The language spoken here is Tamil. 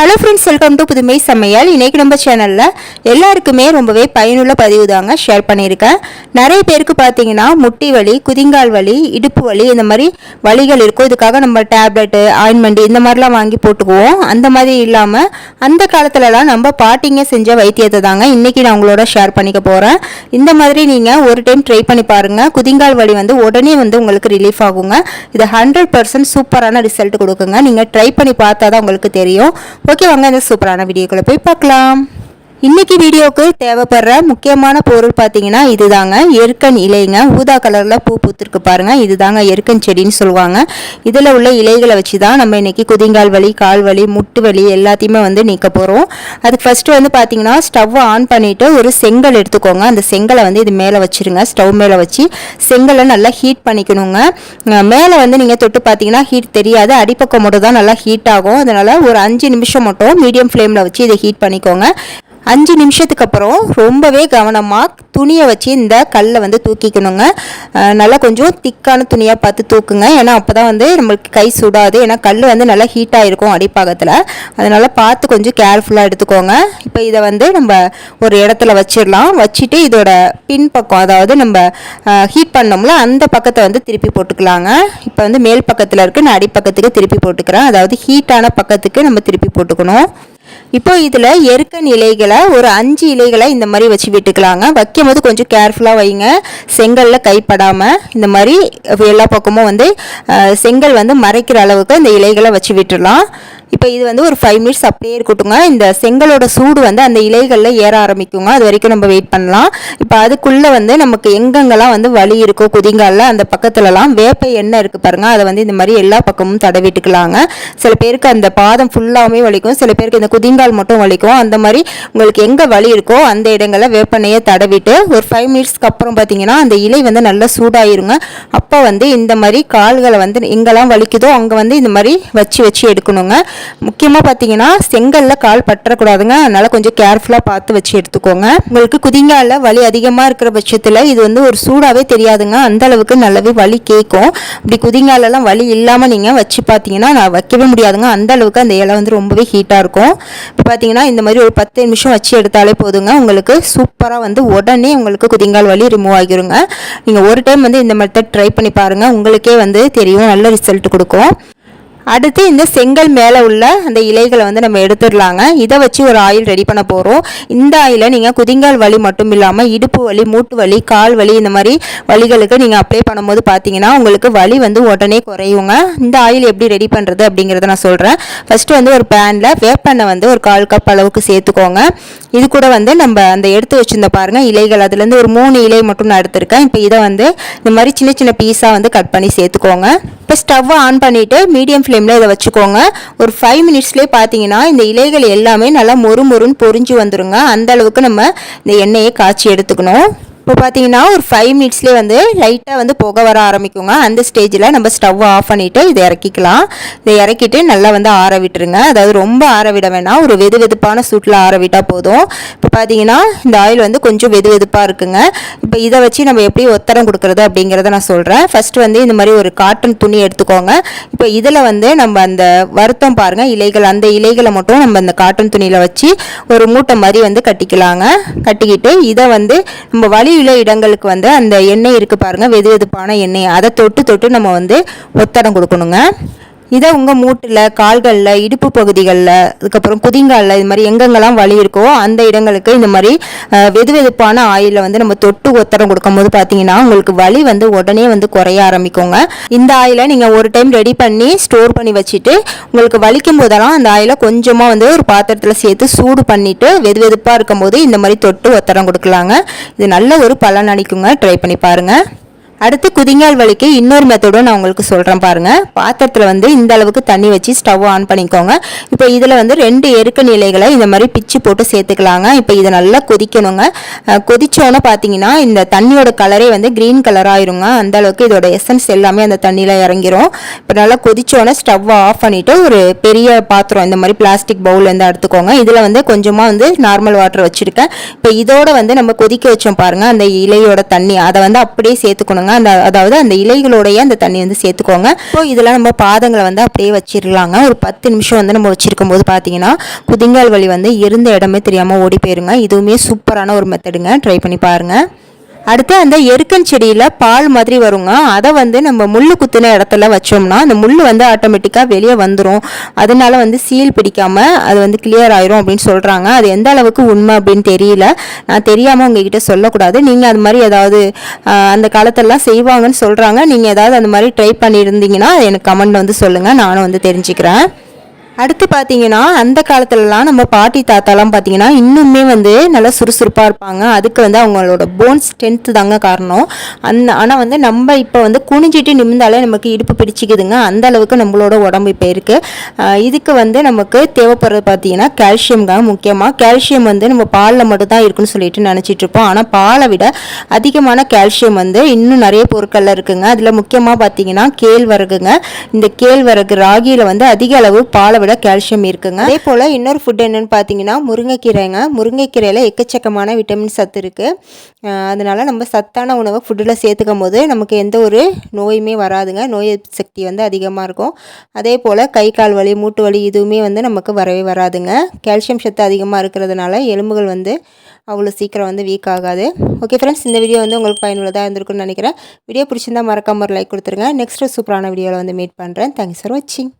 ஹலோ ஃப்ரெண்ட்ஸ் வெல்கம் டு புதுமை சமையல் இன்னைக்கு நம்ம சேனலில் எல்லாருக்குமே ரொம்பவே பயனுள்ள பதிவு தாங்க ஷேர் பண்ணியிருக்கேன். நிறைய பேருக்கு பார்த்தீங்கன்னா முட்டி வலி குதிங்கால் வலி இடுப்பு வலி இந்த மாதிரி வலிகள் இருக்கும். இதுக்காக நம்ம டேப்லெட்டு ஆயின்மெண்ட் இந்த மாதிரிலாம் வாங்கி போட்டுக்குவோம். அந்த மாதிரி இல்லாமல் அந்த காலத்துலலாம் நம்ம பாட்டிங்க செஞ்ச வைத்தியத்தை தாங்க இன்றைக்கி நான் உங்களோட ஷேர் பண்ணிக்க போகிறேன் இந்த மாதிரி நீங்கள் ஒரு டைம் ட்ரை பண்ணி பாருங்கள் குதிங்கால் வலி வந்து உடனே வந்து உங்களுக்கு ரிலீஃப் ஆகுங்க. இது ஹண்ட்ரட் பர்சன்ட் சூப்பரான ரிசல்ட் கொடுக்குங்க. நீங்கள் ட்ரை பண்ணி பார்த்தா தான் உங்களுக்கு தெரியும். ஓகே வாங்க இந்த சூப்பரான வீடியோக்குள்ளே போய் பார்க்கலாம். இன்னைக்கு வீடியோவுக்கு தேவைப்படுற முக்கியமான பொருள் பார்த்தீங்கன்னா இதுதாங்க. எருக்கன் இலைங்க. ஊதா கலரில் பூ பூத்திருக்கு பாருங்க. இதுதாங்க எருக்கன் செடின்னு சொல்லுவாங்க. இதில் உள்ள இலைகளை வச்சு தான் நம்ம இன்னைக்கு குதிங்கால் வலி கால் வலி முட்டு வலி எல்லாத்தையுமே வந்து நீக்க போகிறோம் அதுக்கு ஃபஸ்ட்டு வந்து பார்த்தீங்கன்னா ஸ்டவ் ஆன் பண்ணிவிட்டு ஒரு செங்கல் எடுத்துக்கோங்க. அந்த செங்கலை வந்து இது மேலே வச்சிருங்க. ஸ்டவ் மேலே வச்சு செங்கலை நல்லா ஹீட் பண்ணிக்கணுங்க. மேலே வந்து நீங்கள் தொட்டு பார்த்தீங்கன்னா ஹீட் தெரியாது. அடிப்பக்கம் மட்டும் தான் நல்லா ஹீட் ஆகும். அதனால் ஒரு அஞ்சு நிமிஷம் மட்டும் மீடியம் ஃப்ளேமில் வச்சு இதை ஹீட் பண்ணிக்கோங்க. அஞ்சு நிமிஷத்துக்கு அப்புறம் ரொம்பவே கவனமாக துணியை வச்சு இந்த கல்லை வந்து தூக்கிக்கணுங்க. நல்லா கொஞ்சம் திக்கான துணியாக பார்த்து தூக்குங்க. ஏன்னா அப்போ தான் வந்து நம்மளுக்கு கை சுடாது. ஏன்னா கல் வந்து நல்லா ஹீட்டாக இருக்கும் அடிப்பாகத்தில். அதனால் பார்த்து கொஞ்சம் கேர்ஃபுல்லாக எடுத்துக்கோங்க. இப்போ இதை வந்து நம்ம ஒரு இடத்துல வச்சிடலாம். வச்சுட்டு இதோட பின்பக்கம் அதாவது நம்ம ஹீட் பண்ணோம்ல அந்த பக்கத்தை வந்து திருப்பி போட்டுக்கலாங்க. இப்போ வந்து மேல் பக்கத்தில் இருக்குது நான் அடிப்பக்கத்துக்கு திருப்பி போட்டுக்கிறேன். அதாவது ஹீட்டான பக்கத்துக்கு நம்ம திருப்பி போட்டுக்கணும். இப்போ இதில் எருக்கன் இலைகளை ஒரு அஞ்சு இலைகளை இந்த மாதிரி வச்சு விட்டுக்கலாங்க. வைக்கும் போது கொஞ்சம் கேர்ஃபுல்லாக வைங்க. செங்கல்ல கைப்படாமல் இந்த மாதிரி எல்லா பக்கமும் வந்து செங்கல் வந்து மறைக்கிற அளவுக்கு இந்த இலைகளை வச்சு விட்டுடலாம். இப்போ இது வந்து ஒரு ஃபைவ் மினிட்ஸ் அப்படியே இருக்கட்டுங்க இந்த செங்கலோட சூடு வந்து அந்த இலைகளில் ஏற ஆரம்பிக்குங்க. அது வரைக்கும் நம்ம வெயிட் பண்ணலாம். இப்போ அதுக்குள்ளே வந்து நமக்கு எங்கெங்கெல்லாம் வந்து வலி இருக்கோ குதிங்காலில் அந்த பக்கத்துலலாம் வேப்ப எண்ணெய் இருக்குது பாருங்க. அதை வந்து இந்த மாதிரி எல்லா பக்கமும் தடவிட்டுக்கலாங்க. சில பேருக்கு அந்த பாதம் ஃபுல்லாகவே வலிக்கும். சில பேருக்கு இந்த குதிங்கால் மட்டும் வலிக்கும். அந்த மாதிரி உங்களுக்கு எங்கே வலி இருக்கோ அந்த இடங்களில் வேப்பெண்ணையை தடவிட்டு ஒரு ஃபைவ் மினிட்ஸ்க்கு அப்புறம் பார்த்தீங்கன்னா அந்த இலை வந்து நல்லா சூடாயிருங்க. அப்போ வந்து இந்த மாதிரி கால்களை வந்து எங்கெல்லாம் வலிக்குதோ அங்கே வந்து இந்த மாதிரி வச்சு வச்சு எடுக்கணுங்க. முக்கியமாக பார்த்தீங்கன்னா செங்கல்ல கால் பற்றக்கூடாதுங்க. அதனால கொஞ்சம் கேர்ஃபுல்லாக பார்த்து வச்சு எடுத்துக்கோங்க. உங்களுக்கு குதிங்கால வலி அதிகமாக இருக்கிற பட்சத்தில் இது வந்து ஒரு சூடாகவே தெரியாதுங்க. அந்த அளவுக்கு நல்லாவே வலி கேட்கும் இப்படி குதிங்காலெல்லாம் வலி இல்லாமல் நீங்கள் வச்சு பார்த்தீங்கன்னா நான் வைக்கவே முடியாதுங்க. அந்த அளவுக்கு அந்த இலை வந்து ரொம்பவே ஹீட்டாக இருக்கும். இப்போ பார்த்தீங்கன்னா இந்த மாதிரி ஒரு பத்து நிமிஷம் வச்சு எடுத்தாலே போதுங்க. உங்களுக்கு சூப்பராக வந்து உடனே உங்களுக்கு குதிங்கால் வலி ரிமூவ் ஆகிருங்க. நீங்கள் ஒரு டைம் வந்து இந்த மெத்தட் ட்ரை பண்ணி பாருங்கள் உங்களுக்கே வந்து தெரியும். நல்ல ரிசல்ட் கொடுக்கும். அடுத்து இந்த செங்கல் மேலே உள்ள அந்த இலைகளை வந்து நம்ம எடுத்துடலாங்க. இதை வச்சு ஒரு ஆயில் ரெடி பண்ண போகிறோம் இந்த ஆயிலை நீங்கள் குதிங்கால் வலி மட்டும் இல்லாமல் இடுப்பு வலி மூட்டு வலி கால் வலி இந்த மாதிரி வலிகளுக்கு நீங்கள் அப்ளை பண்ணும்போது பார்த்தீங்கன்னா உங்களுக்கு வலி வந்து உடனே குறையுங்க. இந்த ஆயில் எப்படி ரெடி பண்ணுறது அப்படிங்கிறத நான் சொல்கிறேன் ஃபஸ்ட்டு வந்து ஒரு பேனில் வேப்பெண்ணெய் வந்து ஒரு கால் கப் அளவுக்கு சேர்த்துக்கோங்க. இது கூட வந்து நம்ம அந்த எடுத்து வச்சுருந்த பாருங்கள் இலைகள். அதுலேருந்து ஒரு மூணு இலை மட்டும் நான் எடுத்திருக்கேன். இப்போ இதை வந்து இந்த மாதிரி சின்ன சின்ன பீஸாக வந்து கட் பண்ணி சேர்த்துக்கோங்க. இப்போ ஸ்டவ்வை ஆன் பண்ணிவிட்டு மீடியம் ஃப்ளேமில் இதை வச்சுக்கோங்க. ஒரு ஃபைவ் மினிட்ஸ்லேயே பார்த்தீங்கன்னா இந்த இலைகள் எல்லாமே நல்லா மொறு மொறுன்னு பொரிஞ்சு வந்துருங்க. அந்த அளவுக்கு நம்ம இந்த எண்ணெயை காய்ச்சி எடுத்துக்கணும். இப்போ பார்த்தீங்கன்னா ஒரு ஃபைவ் மினிட்ஸ்லேயே வந்து லைட்டாக வந்து புகை வர ஆரம்பிக்குங்க. அந்த ஸ்டேஜில் நம்ம ஸ்டவ் ஆஃப் பண்ணிவிட்டு இதை இறக்கிக்கலாம். இதை இறக்கிட்டு நல்லா வந்து ஆற விட்டுருங்க. அதாவது ரொம்ப ஆற விட வேணாம். ஒரு வெது வெதுப்பான சூட்டில் ஆற விட்டால் போதும். இப்போ பார்த்தீங்கன்னா இந்த ஆயில் வந்து கொஞ்சம் வெது வெதுப்பாக இருக்குங்க. இப்போ இதை வச்சு நம்ம எப்படி ஒத்தரம் கொடுக்குறது அப்படிங்கிறத நான் சொல்கிறேன் ஃபஸ்ட்டு வந்து இந்த மாதிரி ஒரு காட்டன் துணி எடுத்துக்கோங்க. இப்போ இதில் வந்து நம்ம அந்த வருத்தம் பாருங்கள் இலைகள் அந்த இலைகளை மட்டும் நம்ம அந்த காட்டன் துணியில் வச்சு ஒரு மூட்டை மாதிரி வந்து கட்டிக்கலாங்க. கட்டிக்கிட்டு இதை வந்து நம்ம வலி உள்ள இடங்களுக்கு வந்து அந்த எண்ணெய் இருக்குது பாருங்கள் வெது வெதுப்பான எண்ணெய். அதை தொட்டு தொட்டு நம்ம வந்து ஒத்தடம் கொடுக்கணுங்க. இதை உங்கள் மூட்டில் கால்களில் இடுப்பு பகுதிகளில் அதுக்கப்புறம் குதிங்காலில் இது மாதிரி எங்கெங்கெல்லாம் வலி இருக்கோ அந்த இடங்களுக்கு இந்த மாதிரி வெது வெதுப்பான ஆயிலில் வந்து நம்ம தொட்டு ஒத்தடம் கொடுக்கும்போது பார்த்தீங்கன்னா உங்களுக்கு வலி வந்து உடனே வந்து குறைய ஆரம்பிக்குங்க. இந்த ஆயிலை நீங்கள் ஒரு டைம் ரெடி பண்ணி ஸ்டோர் பண்ணி வச்சுட்டு உங்களுக்கு வலிக்கும் போதெல்லாம் அந்த ஆயிலை கொஞ்சமாக வந்து ஒரு பாத்திரத்தில் சேர்த்து சூடு பண்ணிவிட்டு வெது வெதுப்பாக இருக்கும்போது இந்த மாதிரி தொட்டு ஒத்தடம் கொடுக்கலாங்க. இது நல்ல ஒரு பலன் அளிக்குங்க. ட்ரை பண்ணி பாருங்கள் அடுத்து குதிங்கால் வலிக்கு இன்னொரு மெத்தடும் நான் உங்களுக்கு சொல்கிறேன் பாருங்கள் பாத்திரத்தில் வந்து இந்த அளவுக்கு தண்ணி வச்சு ஸ்டவ் ஆன் பண்ணிக்கோங்க. இப்போ இதில் வந்து ரெண்டு எருக்க நிலைகளை இந்த மாதிரி பிச்சு போட்டு சேர்த்துக்கலாங்க. இப்போ இதை நல்லா கொதிக்கணுங்க. கொதிச்சோன்னே பார்த்தீங்கன்னா இந்த தண்ணியோட கலரே வந்து க்ரீன் கலராக ஆயிருங்க. அந்த அளவுக்கு இதோட எசன்ஸ் எல்லாமே அந்த தண்ணியில் இறங்கிரும். இப்போ நல்லா கொதிச்சோன்னே ஸ்டவ் ஆஃப் பண்ணிவிட்டு ஒரு பெரிய பாத்திரம் இந்த மாதிரி பிளாஸ்டிக் பவுல் வந்து எடுத்துக்கோங்க. இதில் வந்து கொஞ்சமாக வந்து நார்மல் வாட்டர் வச்சுருக்கேன். இப்போ இதோட வந்து நம்ம கொதிக்க வச்சோம் பாருங்கள் அந்த இலையோட தண்ணி அதை வந்து அப்படியே சேர்த்துக்கணுங்க. சொல்கிறாங்க அந்த அதாவது அந்த இலைகளோடைய அந்த தண்ணி வந்து சேர்த்துக்கோங்க. ஸோ இதெல்லாம் நம்ம பாதங்களை வந்து அப்படியே வச்சிடலாங்க ஒரு பத்து நிமிஷம் வந்து நம்ம வச்சிருக்கும் போது பார்த்தீங்கன்னா குதிங்கால் வலி வந்து இருந்த இடமே தெரியாமல் ஓடி போயிருங்க. இதுவுமே சூப்பரான ஒரு மெத்தடுங்க ட்ரை பண்ணி பாருங்கள் அடுத்து அந்த எருக்கன் செடியில் பால் மாதிரி வருங்க. அதை வந்து நம்ம முள் குத்தின இடத்துல வச்சோம்னா அந்த முள் வந்து ஆட்டோமேட்டிக்காக வெளியே வந்துடும் அதனால வந்து சீல் பிடிக்காமல் அது வந்து கிளியர் ஆயிரும் அப்படின்னு சொல்கிறாங்க அது எந்த அளவுக்கு உண்மை அப்படின்னு தெரியல. நான் தெரியாமல் உங்ககிட்ட சொல்லக்கூடாது. நீங்கள் அது மாதிரி ஏதாவது அந்த காலத்தெல்லாம் செய்வாங்கன்னு சொல்கிறாங்க நீங்கள் ஏதாவது அந்த மாதிரி ட்ரை பண்ணியிருந்தீங்கன்னா எனக்கு கமெண்ட் வந்து சொல்லுங்கள் நானும் வந்து தெரிஞ்சுக்கிறேன். அடுத்து பார்த்தீங்கன்னா அந்த காலத்துலலாம் நம்ம பாட்டி தாத்தாலாம் பார்த்தீங்கன்னா இன்னுமே வந்து நல்லா சுறுசுறுப்பாக இருப்பாங்க. அதுக்கு வந்து அவங்களோட போன் ஸ்ட்ரென்த்து தாங்க காரணம். அந்த ஆனால் வந்து நம்ம இப்போ வந்து குனிஞ்சிட்டு நிமிந்தாலே நமக்கு இடுப்பு பிடிச்சிக்குதுங்க. அந்த அளவுக்கு நம்மளோட உடம்பு இப்போ இருக்குது இதுக்கு வந்து நமக்கு தேவைப்படுறது பார்த்தீங்கன்னா கால்சியம் தான் முக்கியமாக கால்சியம் வந்து நம்ம பாலில் மட்டும் தான் இருக்குன்னு சொல்லிட்டு நினச்சிட்டு இருப்போம். ஆனால் பாலை விட அதிகமான கால்சியம் வந்து இன்னும் நிறைய பொருட்களில் இருக்குங்க. அதில் முக்கியமாக பார்த்தீங்கன்னா கேழ்வரகுங்க. இந்த கேழ்வரகு ராகியில் வந்து அதிக அளவு பாலை விட கால்சியம் இருக்குங்க. அதே போல் இன்னொரு ஃபுட் என்னன்னு பார்த்தீங்கன்னா முருங்கைக்கீரைங்க. முருங்கைக்கீரையில் எக்கச்சக்கமான விட்டமின் சத்து இருக்குது அதனால் நம்ம சத்தான உணவை ஃபுட்டில் சேர்த்துக்கும் போது நமக்கு எந்த ஒரு நோயுமே வராதுங்க. நோய் சக்தி வந்து அதிகமாக இருக்கும். அதே போல் கை கால் வலி மூட்டு வலி இதுவுமே வந்து நமக்கு வரவே வராதுங்க. கால்சியம் சத்து அதிகமாக இருக்கிறதுனால எலும்புகள் வந்து அவ்வளோ சீக்கிரம் வந்து வீக் ஆகாது. ஓகே ஃப்ரெண்ட்ஸ் இந்த வீடியோ வந்து உங்களுக்கு பயனுள்ளதாக இருந்திருக்கும்னு நினைக்கிறேன். வீடியோ பிடிச்சிருந்தா மறக்காம ஒரு லைக் கொடுத்துருங்க. நெக்ஸ்ட் சூப்பரான வீடியோவில் வந்து மீட் பண்ணுறேன் தேங்க்ஸ் ஃபார் வாட்சிங்